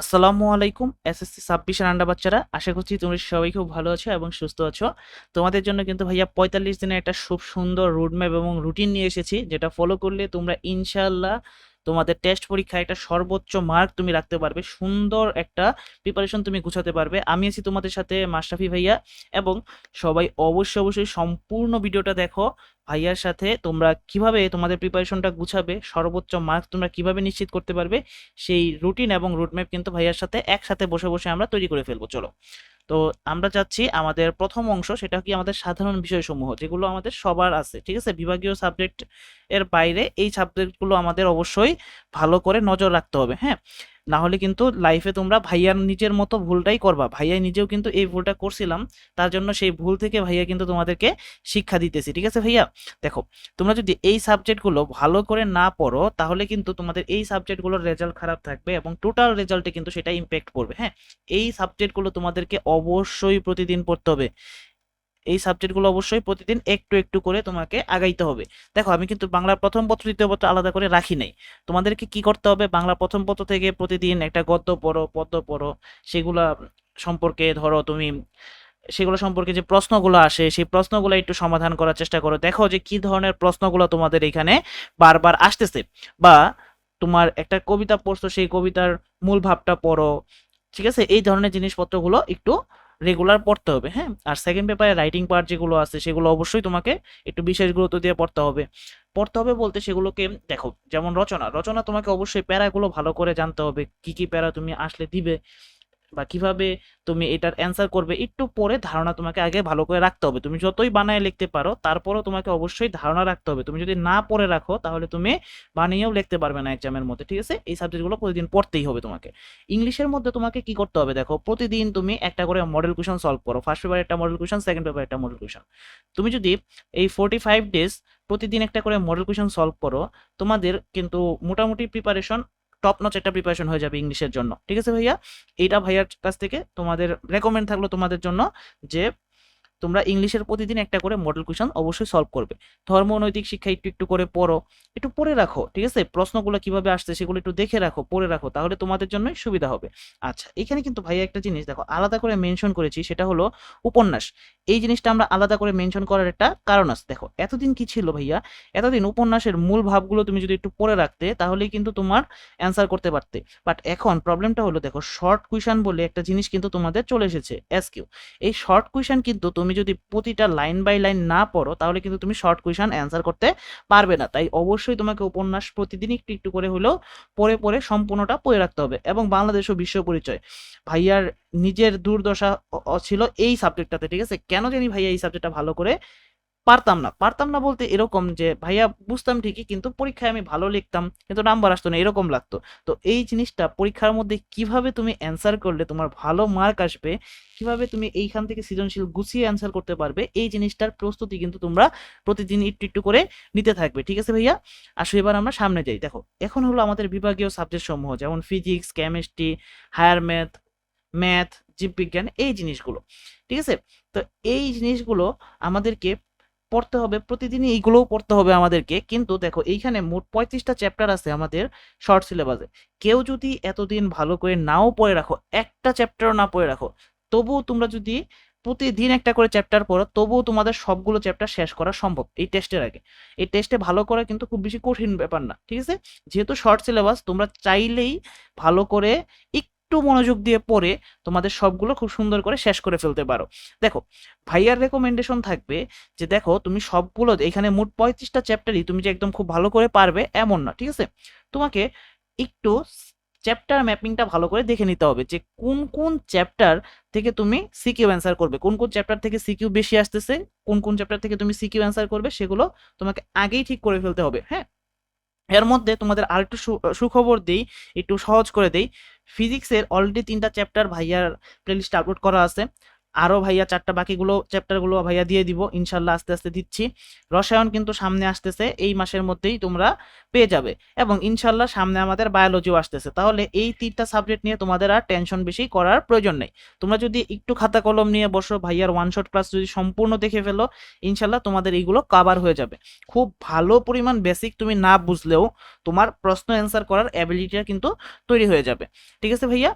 আসসালামু আলাইকুম, এসএসসি ছাব্বিশের আন্ডা বাচ্চারা। আশা করছি তুমি সবাই খুব ভালো আছো এবং সুস্থ আছো। তোমাদের জন্য কিন্তু ভাইয়া পঁয়তাল্লিশ দিনে একটা খুব সুন্দর রুটম্যাপ এবং রুটিন নিয়ে এসেছি, যেটা ফলো করলে তোমরা ইনশাল্লাহ তোমাদের টেস্ট পরীক্ষায় একটা সর্বোচ্চ মার্ক তুমি রাখতে পারবে, সুন্দর একটা প্রিপারেশন তুমি গুছাতে পারবে। আমি আছি তোমাদের সাথে মাশরাফি ভাইয়া এবং সবাই অবশ্যই অবশ্যই সম্পূর্ণ ভিডিওটা দেখো ভাইয়ার সাথে, তোমরা কীভাবে তোমাদের প্রিপারেশনটা গুছাবে, সর্বোচ্চ মার্ক তোমরা কীভাবে নিশ্চিত করতে পারবে, সেই রুটিন এবং রুটম্যাপ কিন্তু ভাইয়ার সাথে একসাথে বসে বসে আমরা তৈরি করে ফেলব। চলো। তো আমরা চাচ্ছি আমাদের প্রথম অংশ সেটা কি আমাদের সাধারণ বিষয়সমূহ, যেগুলো আমাদের সবার আছে, ঠিক আছে? বিভাগীয় সাবজেক্ট এর বাইরে এই সাবজেক্টগুলো আমাদের অবশ্যই ভালো করে নজর রাখতে হবে হ্যাঁ? না হলে কিন্তু লাইফে তোমরা ভাইয়ার নিজের মতো ভুলটাই করবা। ভাইয়া নিজেও কিন্তু এই ভুলটা করছিলাম, তার জন্য সেই ভুল থেকে ভাইয়া কিন্তু তোমাদেরকে শিক্ষা দিতেছি, ঠিক আছে ভাইয়া? দেখো, তোমরা যদি এই সাবজেক্টগুলো ভালো করে না পড়ো, তাহলে কিন্তু তোমাদের এই সাবজেক্টগুলোর রেজাল্ট খারাপ থাকবে এবং টোটাল রেজাল্টে কিন্তু সেটা ইম্প্যাক্ট পড়বে হ্যাঁ? এই সাবজেক্টগুলো তোমাদেরকে অবশ্যই প্রতিদিন পড়তে হবে। এই সাবজেক্টগুলো অবশ্যই প্রতিদিন একটু একটু করে তোমাকে আগাইতে হবে। দেখো, আমি কিন্তু বাংলার প্রথম পত্র, দ্বিতীয় পত্র আলাদা করে রাখি নাই। তোমাদেরকে কি করতে হবে? বাংলা প্রথম পত্র থেকে প্রতিদিন একটা গদ্য পড়ো, পদ্য পড়ো। সেগুলা সম্পর্কে ধরো তুমি, সেগুলো সম্পর্কে যে প্রশ্নগুলো আসে, সেই প্রশ্নগুলো একটু সমাধান করার চেষ্টা করো। দেখো যে কি ধরনের প্রশ্নগুলো তোমাদের এখানে বারবার আসতেছে। বা তোমার একটা কবিতা পড়ছো, সেই কবিতার মূল ভাবটা পড়ো। ঠিক আছে? এই ধরনের জিনিসপত্রগুলো একটু রেগুলার পড়তে হবে হ্যাঁ? আর সেকেন্ড পেপারে রাইটিং পার্ট যেগুলো আছে, সেগুলো অবশ্যই তোমাকে একটু বিশেষ গুরুত্ব দিয়ে পড়তে হবে। পড়তে হবে বলতে সেগুলোকে, দেখো, যেমন রচনা। রচনা তোমাকে অবশ্যই প্যারাগুলো ভালো করে জানতে হবে, কি কি প্যারা তুমি আসলে দিবে। বা কীভাবে তুমি এটার অ্যান্সার করবে, একটু পরে ধারণা তোমাকে আগে ভালো করে রাখতে হবে। তুমি যতই বানায় লিখতে পারো, তারপরও তোমাকে অবশ্যই ধারণা রাখতে হবে। তুমি যদি না পড়ে রাখো, তাহলে তুমি বানিয়েও লিখতে পারবে না এক্সামের মধ্যে, ঠিক আছে? এই সাবজেক্টগুলো প্রতিদিন পড়তেই হবে তোমাকে। ইংলিশের মধ্যে তোমাকে কি করতে হবে দেখো, প্রতিদিন তুমি একটা করে মডেল কোয়েশন সলভ করো। ফার্স্ট পেপার একটা মডেল কোয়েশন সেকেন্ড পেপার একটা মডেল কোয়েশন তুমি যদি এই ফোর্টি ফাইভ ডেজ প্রতিদিন একটা করে মডেল কোয়েশন সলভ করো, তোমাদের কিন্তু মোটামুটি প্রিপারেশন টপ নচ একটা প্রিপারেশন হয়ে যাবে ইংলিশের জন্য। ঠিক আছে ভাইয়া? এইটা ভাইয়ার কাছ থেকে তোমাদের রেকমেন্ড থাকল তোমাদের জন্য যে তোমরা ইংলিশের প্রতিদিন একটা করে মডেল কোয়েশন অবশ্যই সলভ করবে। ধর্ম নৈতিক শিক্ষা একটু একটু করে পড়ো, একটু পড়ে রাখো, ঠিক আছে? প্রশ্নগুলো কীভাবে আসছে সেগুলো একটু দেখে রাখো, পড়ে রাখো, তাহলে তোমাদের জন্যই সুবিধা হবে। আচ্ছা এখানে কিন্তু ভাইয়া একটা জিনিস দেখো, আলাদা করে মেনশন করেছি, সেটা হলো উপন্যাস। এই জিনিসটা আমরা আলাদা করে মেনশন করার একটা কারণ আছে। দেখো, এতদিন কি ছিল ভাইয়া? এতদিন উপন্যাসের মূল ভাবগুলো তুমি যদি একটু পড়ে রাখতে, তাহলেই কিন্তু তোমার অ্যান্সার করতে পারতে। বাট এখন প্রবলেমটা হলো, দেখো শর্ট কুইশন বলে একটা জিনিস কিন্তু তোমাদের চলে এসেছে এস কিউ এই শর্ট কুইশন কিন্তু তুমি যদি প্রতিটা লাইন বাই লাইন না পড়ো, তাহলে কিন্তু তুমি শর্ট কুইশন অ্যান্সার করতে পারবে না। তাই অবশ্যই তোমাকে উপন্যাস প্রতিদিন একটু একটু করে হলেও পড়ে পড়ে সম্পূর্ণটা পড়ে রাখতে হবে। এবং বাংলাদেশ ও বিশ্ব পরিচয়। ভাইয়ার নিজের দুর্দশা ছিল এই সাবজেক্টটাতে ঠিক আছে? কেন জানি ভাইয়া এই সাবজেক্টটা ভালো করে পারতাম না। পারতাম না বলতে এরকম যে, ভাইয়া, বুঝতাম ঠিকই, কিন্তু পরীক্ষায় আমি ভালো লিখতাম, কিন্তু নাম্বার আসতো না। এরকম লাগতো। তো এই জিনিসটা পরীক্ষার মধ্যে কীভাবে তুমি অ্যান্সার করলে তোমার ভালো মার্ক আসবে, কীভাবে তুমি এইখান থেকে সৃজনশীল গুছিয়ে অ্যান্সার করতে পারবে, এই জিনিসটার প্রস্তুতি কিন্তু তোমরা প্রতিদিন একটু একটু করে নিতে থাকবে। ঠিক আছে ভাইয়া? আসো এবার আমরা সামনে যাই। দেখো, এখন হলো আমাদের বিভাগীয় সাবজেক্ট সমূহ, যেমন physics chemistry higher math math জীববিজ্ঞান, এই জিনিসগুলো। ঠিক আছে? তো এই জিনিসগুলো আমাদেরকে পড়তে হবে, প্রতিদিনই এইগুলোও পড়তে হবে আমাদেরকে। কিন্তু দেখো, এইখানে মোট পঁয়ত্রিশটা চ্যাপ্টার আছে আমাদের শর্ট সিলেবাসে কেউ যদি এতদিন ভালো করে নাও পড়ে রাখো, একটা চ্যাপ্টারও না পড়ে রাখো, তবুও তোমরা যদি প্রতিদিন একটা করে চ্যাপ্টার পড়ো, তবুও তোমাদের সবগুলো চ্যাপ্টার শেষ করা সম্ভব এই টেস্টের আগে। এই টেস্টে ভালো করা কিন্তু খুব বেশি কঠিন ব্যাপার না, ঠিক আছে? যেহেতু শর্ট সিলেবাস তোমরা চাইলেই ভালো করে একটু মনোযোগ দিয়ে পড়ে তোমাদের সবগুলো খুব সুন্দর করে শেষ করে ফেলতে পারো। দেখো, ভাইয়ার রেকমেন্ডেশন থাকবে যে দেখো, তুমি সবগুলো এখানে মোট পঁয়ত্রিশটা চ্যাপ্টারই তুমি যে একদম খুব ভালো করে পারবে এমন না, ঠিক আছে? তোমাকে একটু চ্যাপ্টার ম্যাপিংটা ভালো করে দেখে নিতে হবে যে কোন কোন চ্যাপ্টার থেকে তুমি সিকিউ অ্যান্সার করবে, কোন কোন চ্যাপ্টার থেকে সিকিউ বেশি আসতেছে, কোন কোন চ্যাপ্টার থেকে তুমি সিকিউ অ্যান্সার করবে, সেগুলো তোমাকে আগেই ঠিক করে ফেলতে হবে হ্যাঁ? এর মধ্যে তোমাদের আরেকটু সুখবর দিই, একটু সহজ করে দেই। ফিজিক্সের অলরেডি তিনটা চ্যাপ্টার ভাইয়ার প্লেলিস্টে আপলোড করা আছে। আরও ভাইয়া চারটা বাকিগুলো চ্যাপ্টারগুলো ভাইয়া দিয়ে দিব, ইনশাল্লাহ আস্তে আস্তে দিচ্ছি। রসায়ন কিন্তু সামনে আসতেছে, এই মাসের মধ্যেই তোমরা পেয়ে যাবে এবং ইনশাল্লাহ সামনে আমাদের বায়োলজিও আসতেছে। তাহলে এই তিনটা সাবজেক্ট নিয়ে তোমাদের আর টেনশন বেশি করার প্রয়োজন নেই। তোমরা যদি একটু খাতা কলম নিয়ে বসো, ভাইয়ার ওয়ান শট ক্লাস যদি সম্পূর্ণ দেখে ফেলো, ইনশাল্লাহ তোমাদের এইগুলো কাভার হয়ে যাবে। খুব ভালো পরিমাণ বেসিক তুমি না বুঝলেও তোমার প্রশ্ন অ্যান্সার করার অ্যাবিলিটিটা কিন্তু তৈরি হয়ে যাবে। ঠিক আছে ভাইয়া?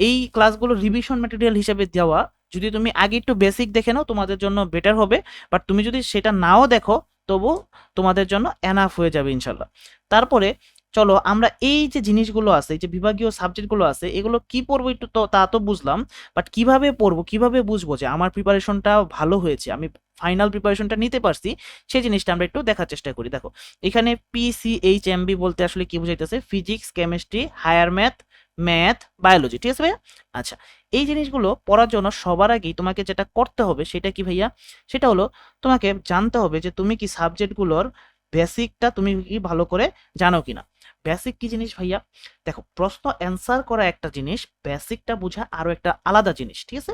এই ক্লাসগুলো রিভিশন ম্যাটেরিয়াল হিসেবে দেওয়া যদি তুমি আগে একটু বেসিক দেখে নাও, তোমাদের জন্য বেটার হবে। বাট তুমি যদি সেটা নাও দেখো, তবু তোমাদের জন্য এনাফ হয়ে যাবে ইনশাল্লাহ। তারপরে চলো আমরা এই যে জিনিসগুলো আছে, এই যে বিভাগীয় সাবজেক্টগুলো আছে, এগুলো কি পড়ব একটু তো, তা তো বুঝলাম। বাট কীভাবে পড়ব, কীভাবে বুঝব যে আমার প্রিপারেশনটা ভালো হয়েছে, আমি ফাইনাল প্রিপারেশনটা নিতে পারছি, সেই জিনিসটা আমরা একটু দেখার চেষ্টা করি। দেখো, এখানে পিসিএইচ এমবি বলতে আসলে কি বুঝাইতেছে? Physics chemistry higher math math biology ঠিক আছে ভাইয়া? আচ্ছা এই জিনিসগুলো পড়ার জন্য সবার আগেই তোমাকে যেটা করতে হবে সেটা কি ভাইয়া? সেটা হলো তোমাকে জানতে হবে যে তুমি কি সাবজেক্টগুলোর বেসিকটা তুমি কি ভালো করে জানো কি না বেসিক কি জিনিস ভাইয়া? দেখো, প্রশ্ন অ্যান্সার করা একটা জিনিস, বেসিকটা বোঝা আরও একটা আলাদা জিনিস, ঠিক আছে?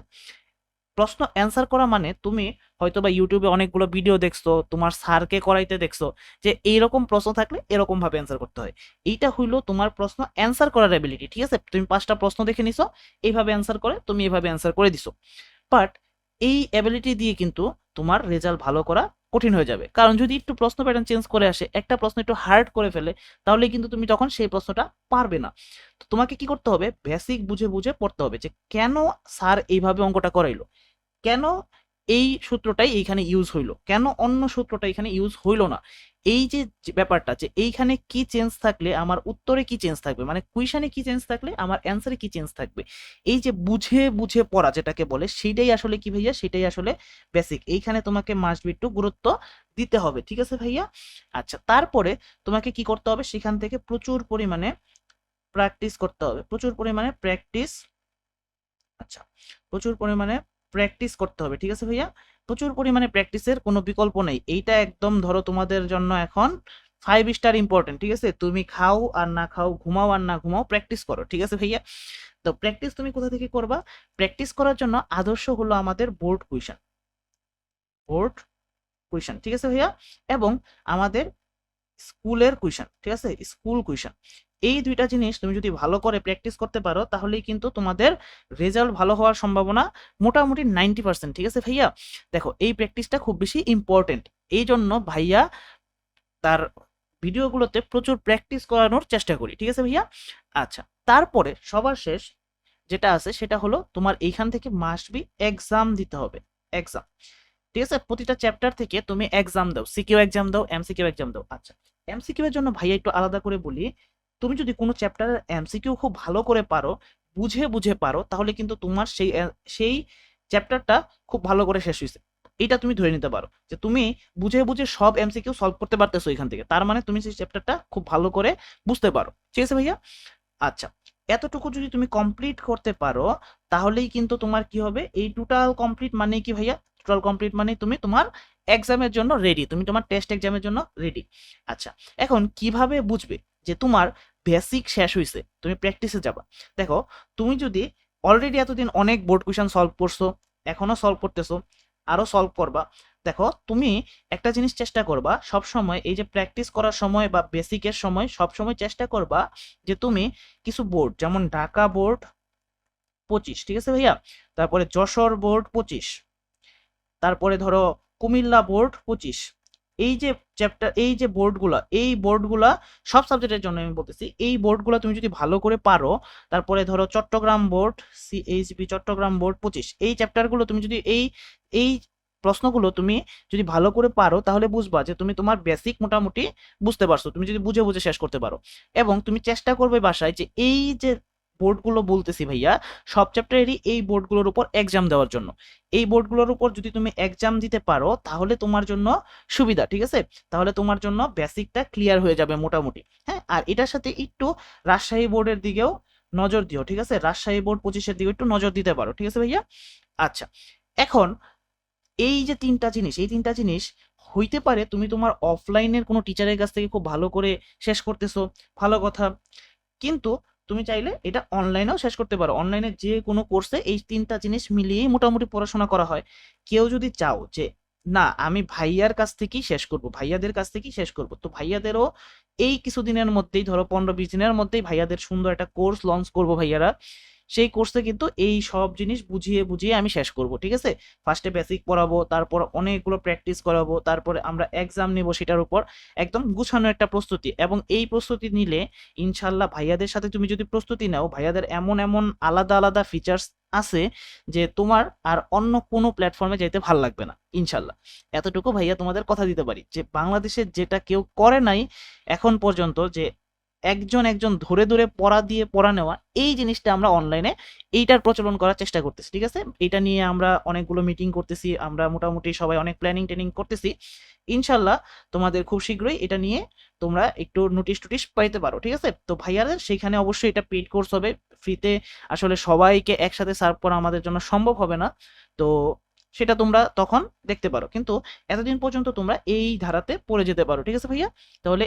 প্রশ্ন অ্যান্সার করা মানে তুমি হয়তো বা ইউটিউবে অনেকগুলো ভিডিও দেখছ, তোমার স্যারকে করাইতে দেখছ, যে এইরকম প্রশ্ন থাকলে এরকমভাবে অ্যান্সার করতে হয়। এইটা হইল তোমার প্রশ্ন অ্যান্সার করার অ্যাবিলিটি ঠিক আছে? তুমি পাঁচটা প্রশ্ন দেখে নিছো, এইভাবে অ্যান্সার করে, তুমি এভাবে অ্যান্সার করে দিছো। বাট এই অ্যাবিলিটি দিয়ে কিন্তু তোমার রেজাল্ট ভালো করা কঠিন হয়ে যাবে। কারণ যদি একটু প্রশ্ন প্যাটার্ন চেঞ্জ করে আসে, একটা প্রশ্ন একটু হার্ড করে ফেলে, তাহলে কিন্তু তুমি তখন সেই প্রশ্নটা পারবে না। তো তোমাকে কি করতে হবে? বেসিক বুঝে বুঝে পড়তে হবে যে কেন স্যার এইভাবে অঙ্কটা করাইলো? কেন এই সূত্রটাই এইখানে ইউজ হইল। কেন অন্য সূত্রটা এখানে ইউজ হইল না? এই যে ব্যাপারটা যে এইখানে কি চেঞ্জ থাকলে, আমার উত্তরে কি চেঞ্জ থাকবে? মানে কুইশনে কি চেঞ্জ থাকলে, আমার অ্যান্সারে কি চেঞ্জ থাকবে? এই যে বুঝে বুঝে পড়া যেটাকে বলে সেটাই আসলে কি ভাইয়া? সেটাই আসলে বেসিক এইখানে তোমাকে মাস্ট বি একটু গুরুত্ব দিতে হবে, ঠিক আছে ভাইয়া? আচ্ছা তারপরে তোমাকে কি করতে হবে? সেখান থেকে প্রচুর পরিমাণে প্র্যাকটিস করতে হবে। প্রচুর পরিমাণে প্র্যাকটিস আচ্ছা প্রচুর পরিমাণে প্র্যাকটিস করতে হবে, ঠিক আছে ভাইয়া? প্রচুর পরিমাণে প্র্যাকটিসের কোনো বিকল্প নেই। এইটা একদম ধরো তোমাদের জন্য এখন ফাইভ স্টার ইম্পর্টেন্ট ঠিক আছে? তুমি খাও আর না খাও, ঘুমাও আর না ঘুমাও প্র্যাকটিস করো, ঠিক আছে ভাইয়া? তো প্র্যাকটিস তুমি কোথা থেকে করবা? প্র্যাকটিস করার জন্য আদর্শ হলো আমাদের বোর্ড কুইশন বোর্ড কুইশন ঠিক আছে ভাইয়া? এবং আমাদের স্কুলের কুইশন ঠিক আছে? স্কুল কুইশন এই দুইটা জিনিস তুমি যদি ভালো করে প্র্যাকটিস করতে পারো, তাহলেই কিন্তু তোমাদের রেজাল্ট ভালো হওয়ার সম্ভাবনা মোটামুটি নাইনটি পার্সেন্ট ঠিক আছে ভাইয়া? দেখো, এই প্র্যাকটিসটা খুব বেশি ইম্পর্টেন্ট এই জন্য ভাইয়া তার ভিডিওগুলোতে প্রচুর প্র্যাকটিস করানোর চেষ্টা করি, ঠিক আছে ভাইয়া? আচ্ছা তারপরে সবার শেষ যেটা আছে সেটা হলো তোমার এইখান থেকে মাস্ট বি এক্সাম দিতে হবে এক্সাম ঠিক আছে? প্রতিটা চ্যাপ্টার থেকে তুমি এক্সাম দাও সিকিউ এক্সাম দাও এমসিকিউ এক্সাম দাও। আচ্ছা এমসিকিউ এর জন্য ভাইয়া একটু আলাদা করে বলি তুমি যদি কোনো চ্যাপ্টারের এমসিকিউ খুব ভালো করে পারো, বুঝে বুঝে পারো, তাহলে কিন্তু তোমার সেই সেই চ্যাপ্টারটা খুব ভালো করে শেষ হয়েছে এটা তুমি ধরে নিতে পারো যে তুমি বুঝে বুঝে সব এমসিকিউ সলভ করতে পারতেছো এখান থেকে। তার মানে তুমি সেই চ্যাপ্টারটা খুব ভালো করে বুঝতে পারো। ঠিক আছে ভাইয়া? আচ্ছা এতটুকু যদি তুমি কমপ্লিট করতে পারো, তাহলেই কিন্তু তোমার কি হবে? এই টোটাল কমপ্লিট মানে কি ভাইয়া? টোটাল কমপ্লিট মানে তুমি তোমার এক্সামের জন্য রেডি তুমি তোমার টেস্ট এক্সামের জন্য রেডি আচ্ছা এখন কীভাবে বুঝবে যে তোমার বেসিক শেষ হয়েছে তুমি প্র্যাকটিসে যাবা। দেখো, তুমি যদি অলরেডি এতদিন অনেক বোর্ড কোয়েশন সলভ করছ, এখনও সলভ করতেছো, আরও সলভ করবা, দেখো, তুমি একটা জিনিস চেষ্টা করবা সব সময় এই যে প্র্যাকটিস করার সময় বা বেসিকের সময় সব সময় চেষ্টা করবা যে তুমি কিছু বোর্ড যেমন ঢাকা বোর্ড পঁচিশ, ঠিক আছে ভাইয়া? তারপরে যশোর বোর্ড পঁচিশ, তারপরে ধরো কুমিল্লা বোর্ড পঁচিশ এই যে চ্যাপ্টার এই যে বোর্ডগুলা এই বোর্ডগুলা সব সাবজেক্টের জন্য আমি বলতেছি। এই বোর্ডগুলো তুমি যদি ভালো করে পারো, তারপরে ধরো Chittagong board CHB Chittagong board পঁচিশ, এই চ্যাপ্টারগুলো তুমি যদি এই এই প্রশ্নগুলো তুমি যদি ভালো করে পারো, তাহলে বুঝবা যে তুমি তোমার বেসিক মোটামুটি বুঝতে পারছ, তুমি যদি বুঝে বুঝে শেষ করতে পারো। এবং তুমি চেষ্টা করবে বাসায় যে এই যে বোর্ডগুলো বলতেছি ভাইয়া, সব চ্যাপ্টারেরই এই বোর্ডগুলোর উপর এক্সাম দেওয়ার জন্য। এই বোর্ডগুলোর উপর যদি তুমি এক্সাম দিতে পারো, তাহলে তোমার জন্য সুবিধা, ঠিক আছে? তাহলে তোমার জন্য বেসিকটা ক্লিয়ার হয়ে যাবে মোটামুটি হ্যাঁ? আর এটার সাথে একটু রাজশাহী বোর্ডের দিকেও নজর দিও, ঠিক আছে? রাজশাহী বোর্ড পঁচিশের দিকে একটু নজর দিতে পারো, ঠিক আছে ভাইয়া? আচ্ছা এখন এই যে তিনটা জিনিস, এই তিনটা জিনিস হইতে পারে তুমি তোমার অফলাইনের কোনো টিচারের কাছ থেকে খুব ভালো করে শেষ করতেছো, ভালো কথা। কিন্তু তুমি চাইলে এটা অনলাইনেও শেষ করতে পারো। অনলাইনে যে কোনো কোর্সে এই তিনটা জিনিস মিলিয়েই মোটামুটি পড়াশোনা করা হয়। কেউ যদি চাও যে, না, আমি ভাইয়ার কাছ থেকেই শেষ করব, ভাইয়াদের কাছ থেকেই শেষ করব। তো ভাইয়াদেরও এই কিছুদিনের মধ্যেই, ধরো পনেরো বিশ দিনের মধ্যেই ভাইয়াদের সুন্দর একটা কোর্স লঞ্চ করব ভাইয়ারা। সেই কোর্সে কিন্তু এই সব জিনিস বুঝিয়ে বুঝিয়ে আমি শেষ করব, ঠিক আছে? ফার্স্টে বেসিক পড়াবো, তারপর অনেকগুলো প্র্যাকটিস করাবো, তারপরে আমরা এক্সাম নেব সেটার উপর একদম গুছানো একটা প্রস্তুতি এবং এই প্রস্তুতি নিলে ইনশাল্লাহ ভাইয়াদের সাথে তুমি যদি প্রস্তুতি নাও, ভাইয়াদের এমন এমন আলাদা আলাদা ফিচার্স আছে যে তোমার আর অন্য কোনো প্ল্যাটফর্মে যেতে ভালো লাগবে না, ইনশাল্লাহ। এতটুকু ভাইয়া তোমাদের কথা দিতে পারি যে বাংলাদেশে যেটা কেউ করে নাই এখন পর্যন্ত যে একজন একজন ধরে ধরে পড়া দিয়ে পড়া নেওয়া, এই জিনিসটা আমরা অনলাইনে এইটার প্রচলন করার চেষ্টা করতেছি, ঠিক আছে? এটা নিয়ে আমরা অনেকগুলো মিটিং করতেছি, আমরা মোটামুটি সবাই অনেক প্ল্যানিং ট্রেনিং করতেছি। ইনশাল্লাহ তোমাদের খুব শীঘ্রই এটা নিয়ে তোমরা একটু নোটিশ টুটিশ পাইতে পারো, ঠিক আছে? তো ভাইয়াদের সেখানে অবশ্যই এটা পেড কোর্স হবে। ফ্রিতে আসলে সবাইকে একসাথে সার্ভ করা আমাদের জন্য সম্ভব হবে না। তো সেটা তোমরা তখন দেখতে পারো। কিন্তু এতদিন পর্যন্ত তোমরা এই ধারাতে পড়ে যেতে পারো, ঠিক আছে ভাইয়া? তাহলে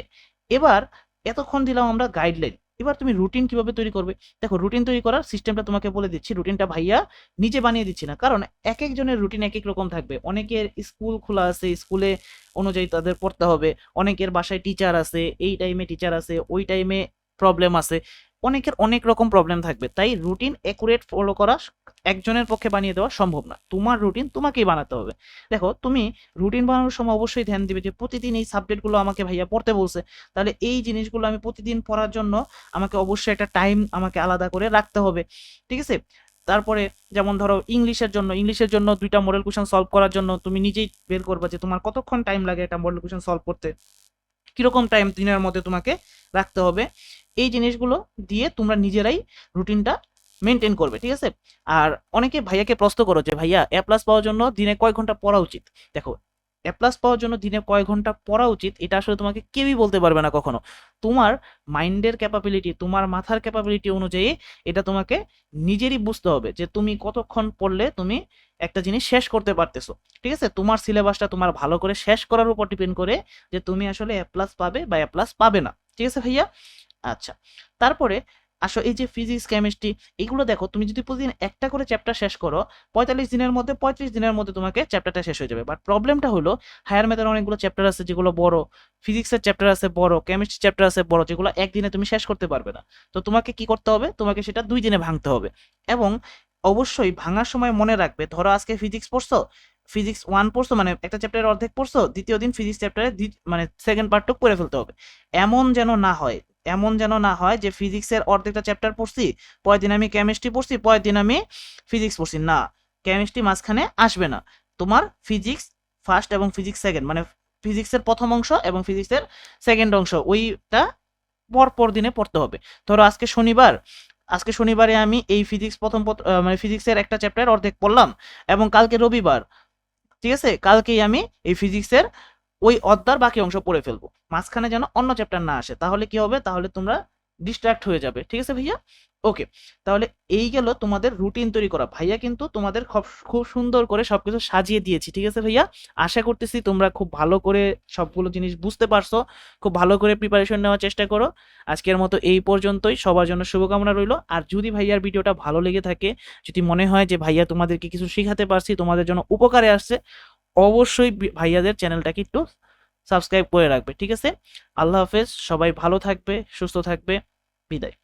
এবার এতক্ষণ দিলাম আমরা গাইডলাইন এবার তুমি রুটিন কীভাবে তৈরি করবে? দেখো রুটিন তৈরি করার সিস্টেমটা তোমাকে বলে দিচ্ছি। রুটিনটা ভাইয়া নিজে বানিয়ে দিচ্ছি না। কারণ এক একজনের রুটিন এক এক রকম থাকবে। অনেকের স্কুল খোলা আছে স্কুলে অনুযায়ী তাদের পড়তে হবে। অনেকের বাসায় টিচার আছে, এই টাইমে টিচার আছে, ওই টাইমে প্রবলেম আছে। অনেকের অনেক রকম প্রবলেম থাকবে। তাই রুটিন অ্যাকুরেট ফলো করা একজনের পক্ষে বানিয়ে দেওয়া সম্ভব না। তোমার রুটিন তোমাকেই বানাতে হবে। দেখো, তুমি রুটিন বানানোর সময় অবশ্যই ধ্যান দিবে যে প্রতিদিন এই সাবজেক্টগুলো আমাকে ভাইয়া পড়তে বলছে। তাহলে এই জিনিসগুলো আমি প্রতিদিন পড়ার জন্য আমাকে অবশ্যই একটা টাইম আমাকে আলাদা করে রাখতে হবে। ঠিক আছে? তারপরে যেমন ধরো ইংলিশের জন্য ইংলিশের জন্য দুইটা মডেল কোশ্চেন সলভ করার জন্য তুমি নিজেই বের করবে যে তোমার কতক্ষণ টাইম লাগে একটা মডেল কোশ্চেন সলভ করতে। কীরকম টাইম দিনের মধ্যে তোমাকে রাখতে হবে, এই জিনিসগুলো দিয়ে তোমরা নিজেরাই রুটিনটা মেনটেন করবে, ঠিক আছে? আর অনেকে ভাইয়াকে প্রশ্ন করো যে, ভাইয়া এ প্লাস পাওয়ার জন্য দিনে কয় ঘণ্টা পড়া উচিত? দেখো এ প্লাস পাওয়ার জন্য দিনে কয় ঘণ্টা পড়া উচিত, এটা আসলে তোমাকে কেউই বলতে পারবে না কখনো। তোমার মাইন্ডের ক্যাপাবিলিটি তোমার মাথার ক্যাপাবিলিটি অনুযায়ী এটা তোমাকে নিজেরই বুঝতে হবে যে তুমি কতক্ষণ পড়লে তুমি একটা জিনিস শেষ করতে পারতেছো। ঠিক আছে? তোমার সিলেবাসটা তোমার ভালো করে শেষ করার উপর ডিপেন্ড করে যে তুমি আসলে এ প্লাস পাবে বা এ প্লাস পাবে না। ঠিক আছে ভাইয়া? আচ্ছা। তারপরে আসো, এই যে ফিজিক্স কেমিস্ট্রি এগুলো দেখো, তুমি যদি প্রতিদিন একটা করে চ্যাপ্টার শেষ করো, পঁয়তাল্লিশ দিনের মধ্যে, পঁয়ত্রিশ দিনের মধ্যে তোমাকে চ্যাপ্টারটা শেষ হয়ে যাবে। বাট প্রবলেমটা হলো হায়ার ম্যাথের অনেকগুলো চ্যাপ্টার আছে যেগুলো বড় ফিজিক্সের চ্যাপ্টার আছে বড় কেমিস্ট্রি চ্যাপ্টার আছে বড়, যেগুলো একদিনে তুমি শেষ করতে পারবে না। তো তোমাকে কি করতে হবে? তোমাকে সেটা দুই দিনে ভাঙতে হবে। এবং অবশ্যই ভাঙার সময় মনে রাখবে, ধরো আজকে ফিজিক্স পড়ছো ফিজিক্স ওয়ান পড়ছো মানে একটা চ্যাপ্টারের অর্ধেক পড়ছো, দ্বিতীয় দিন ফিজিক্স চ্যাপ্টারে মানে সেকেন্ড পার্টটুক পড়ে ফেলতে হবে। এমন যেন না হয় এমন যেন না হয় যে ফিজিক্সের অর্ধেকটা চ্যাপ্টার পড়ছি, পরের দিন আমি কেমিস্ট্রি পড়ছি, পরের দিন আমি ফিজিক্স পড়ছি। না কেমিস্ট্রি মাঝখানে আসবে না। তোমার ফিজিক্স ফার্স্ট এবং ফিজিক্স সেকেন্ড মানে ফিজিক্সের প্রথম অংশ এবং ফিজিক্সের সেকেন্ড অংশ, ওইটা পর পর দিনে পড়তে হবে। ধরো আজকে শনিবার, আজকে শনিবারে আমি এই ফিজিক্স প্রথম মানে ফিজিক্সের একটা চ্যাপ্টার অর্ধেক পড়লাম এবং কালকে রবিবার, ঠিক আছে? কালকেই আমি এই ফিজিক্সের ওই অধ্যার বাকি অংশ পড়ে ফেলব। মাঝখানে যেন অন্য চ্যাপ্টার না আসে। তাহলে কি হবে? তাহলে তোমরা ডিস্ট্রাক্ট হয়ে যাবে। ঠিক আছে ভাইয়া? ওকে তাহলে এই গেল তোমাদের রুটিন তৈরি করা। ভাইয়া কিন্তু তোমাদের খুব খুব সুন্দর করে সবকিছু সাজিয়ে দিয়েছি। ঠিক আছে ভাইয়া? আশা করতেছি তোমরা খুব ভালো করে সবগুলো জিনিস বুঝতে পারছ। খুব ভালো করে প্রিপারেশন নেওয়ার চেষ্টা করো। আজকের মতো এই পর্যন্তই। সবার জন্য শুভকামনা রইল। আর যদি ভাইয়ার ভিডিওটা ভালো লেগে থাকে, যদি মনে হয় যে ভাইয়া তোমাদেরকে কিছু শেখাতে পারছি, তোমাদের জন্য উপকারে আসছে অবশ্যই ভাইয়াদের চ্যানেলটাকে একটু সাবস্ক্রাইব করে রাখবে, ঠিক আছে? আল্লাহ হাফেজ, সবাই ভালো থাকবে, সুস্থ থাকবে, বিদায়।